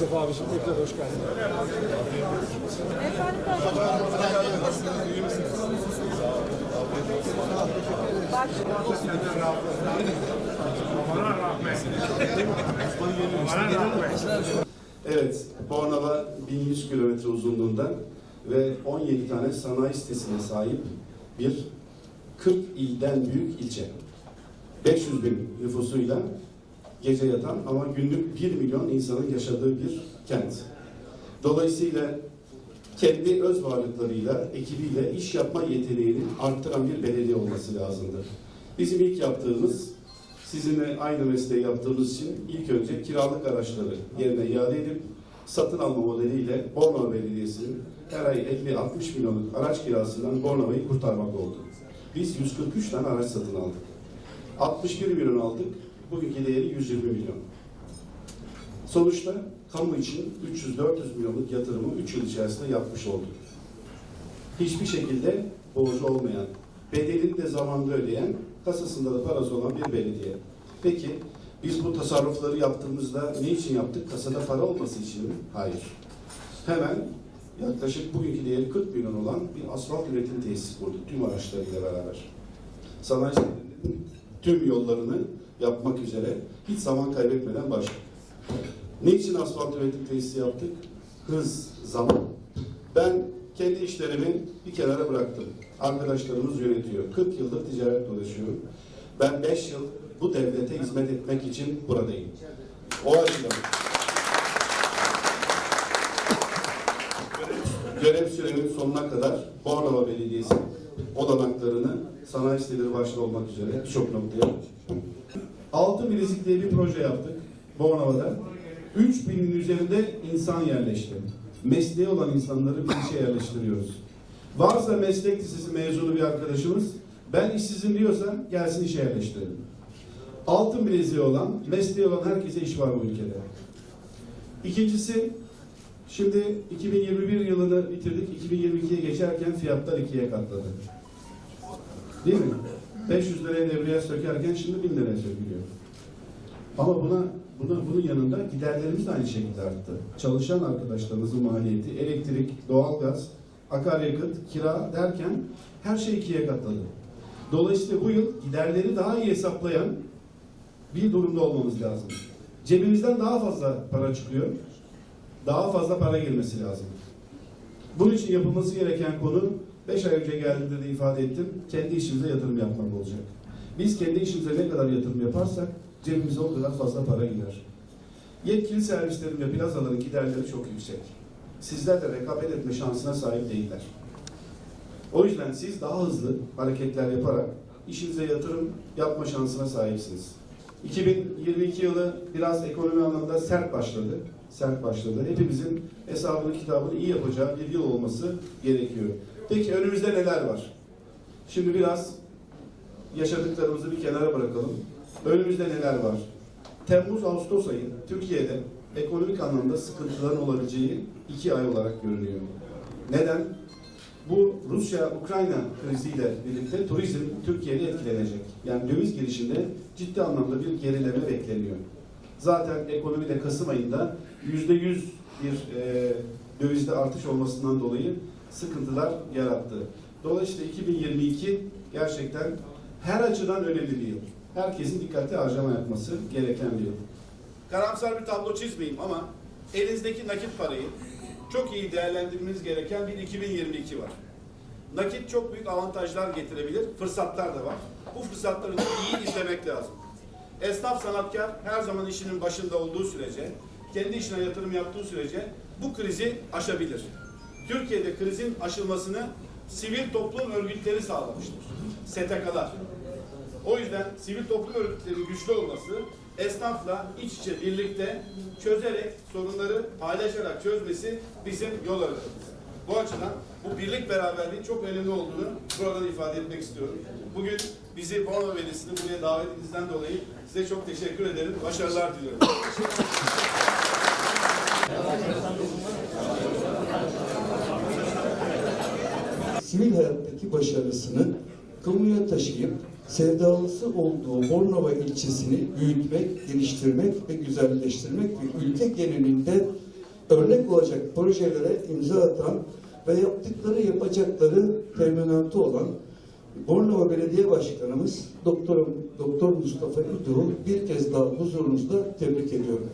Mustafa abiciğim tekrar hoş geldin. Efendim Bak Evet, Bornova 1100 kilometre uzunluğunda ve 17 tane sanayi sitesine sahip bir 40 ilden büyük ilçe. 500 bin nüfusuyla gece yatan ama günlük 1 milyon insanın yaşadığı bir kent. Dolayısıyla kendi öz varlıklarıyla, ekibiyle iş yapma yeteneğini arttıran bir belediye olması lazımdı. Bizim ilk yaptığımız, sizinle aynı mesleği yaptığımız için ilk önce kiralık araçları yerine iade edip satın alma modeliyle Bornova Belediyesi'nin her ay 50-60 milyonluk araç kirasından Bornova'yı kurtarmak oldu. Biz 143 tane araç satın aldık. 61 milyon aldık. Bugünkü değeri 120 milyon. Sonuçta kamu için 300-400 milyonluk yatırımı 3 yıl içerisinde yapmış olduk. Hiçbir şekilde borcu olmayan, bedelini de zamanında ödeyen, kasasında da parası olan bir belediye. Peki biz bu tasarrufları yaptığımızda ne için yaptık? Kasada para olması için mi? Hayır. Hemen yaklaşık bugünkü değeri 40 milyon olan bir asfalt üretim tesisi kurduk tüm araçlarıyla beraber. Sanayi tüm yollarını yapmak üzere hiç zaman kaybetmeden başladık. Ne için asfalt üretim tesisi yaptık? Hız, zaman. Ben kendi işlerimi bir kenara bıraktım. Arkadaşlarımız yönetiyor. 40 yıldır ticaretle uğraşıyorum. Ben 5 yıl bu devlete hizmet etmek için buradayım. O açıdan. Görev, süremin sonuna kadar Bornova Belediyesi olanaklarını sanayi siteleri başta olmak üzere birçok noktaya Altı bilezik diye bir proje yaptık Bornova'da. 3000'in üzerinde insan yerleşti. Mesleği olan insanları bir işe yerleştiriyoruz. Varsa meslek lisesi mezunu bir arkadaşımız, ben işsizim diyorsa gelsin işe yerleştirelim. Altın bileziği olan, mesleği olan herkese iş var bu ülkede. İkincisi, şimdi 2021 yılını bitirdik, 2022'ye geçerken fiyatlar ikiye katladı. Değil mi? 500 liraya devreye sökerken şimdi 1000 liraya sökülüyor. Ama buna, buna bunun yanında giderlerimiz de aynı şekilde arttı. Çalışan arkadaşlarımızın maliyeti, elektrik, doğalgaz, akaryakıt, kira derken her şey ikiye katladı. Dolayısıyla bu yıl giderleri daha iyi hesaplayan bir durumda olmamız lazım. Cebimizden daha fazla para çıkıyor. Daha fazla para girmesi lazım. Bunun için yapılması gereken konu 5 ay önce geldiğimde de ifade ettim. Kendi işimize yatırım yapmak olacak. Biz kendi işimize ne kadar yatırım yaparsak cebimize o kadar fazla para gider. Yetkili servislerin ve plazaların giderleri çok yüksek. Sizler de rekabet etme şansına sahip değiller. O yüzden siz daha hızlı hareketler yaparak işinize yatırım yapma şansına sahipsiniz. 2022 yılı biraz ekonomi anlamda sert başladı. Sert başladı. Hepimizin hesabını kitabını iyi yapacağı bir yıl olması gerekiyor. Peki önümüzde neler var? Şimdi biraz yaşadıklarımızı bir kenara bırakalım. Önümüzde neler var? Temmuz-Ağustos ayı Türkiye'de ekonomik anlamda sıkıntıların olabileceği iki ay olarak görünüyor. Neden? Bu Rusya-Ukrayna kriziyle birlikte turizm Türkiye'de etkilenecek. Yani döviz girişinde ciddi anlamda bir gerileme bekleniyor. Zaten ekonomide Kasım ayında yüzde yüz bir e, dövizde artış olmasından dolayı sıkıntılar yarattı. Dolayısıyla 2022 gerçekten her açıdan önemli bir yıl. Herkesin dikkatli harcama yapması gereken bir yıl. Karamsar bir tablo çizmeyeyim ama elinizdeki nakit parayı çok iyi değerlendirmeniz gereken bir 2022 var. Nakit çok büyük avantajlar getirebilir, fırsatlar da var. Bu fırsatları da iyi izlemek lazım. Esnaf sanatkar her zaman işinin başında olduğu sürece, kendi işine yatırım yaptığı sürece bu krizi aşabilir. Türkiye'de krizin aşılmasını sivil toplum örgütleri sağlamıştır. STK'lar. O yüzden sivil toplum örgütlerinin güçlü olması esnafla iç içe birlikte çözerek sorunları paylaşarak çözmesi bizim yol haritamız. Bu açıdan bu birlik beraberliğin çok önemli olduğunu buradan ifade etmek istiyorum. Bugün bizi Bornova Belediyesi'ni buraya davetinizden dolayı size çok teşekkür ederim. Başarılar diliyorum. sivil hayattaki başarısını kamuya taşıyıp sevdalısı olduğu Bornova ilçesini büyütmek, geliştirmek ve güzelleştirmek ve ülke genelinde olacak projelere imza atan ve yaptıkları yapacakları teminatı olan Bornova Belediye Başkanımız Doktor, Doktor Mustafa Üdür'ü bir kez daha huzurunuzda tebrik ediyorum.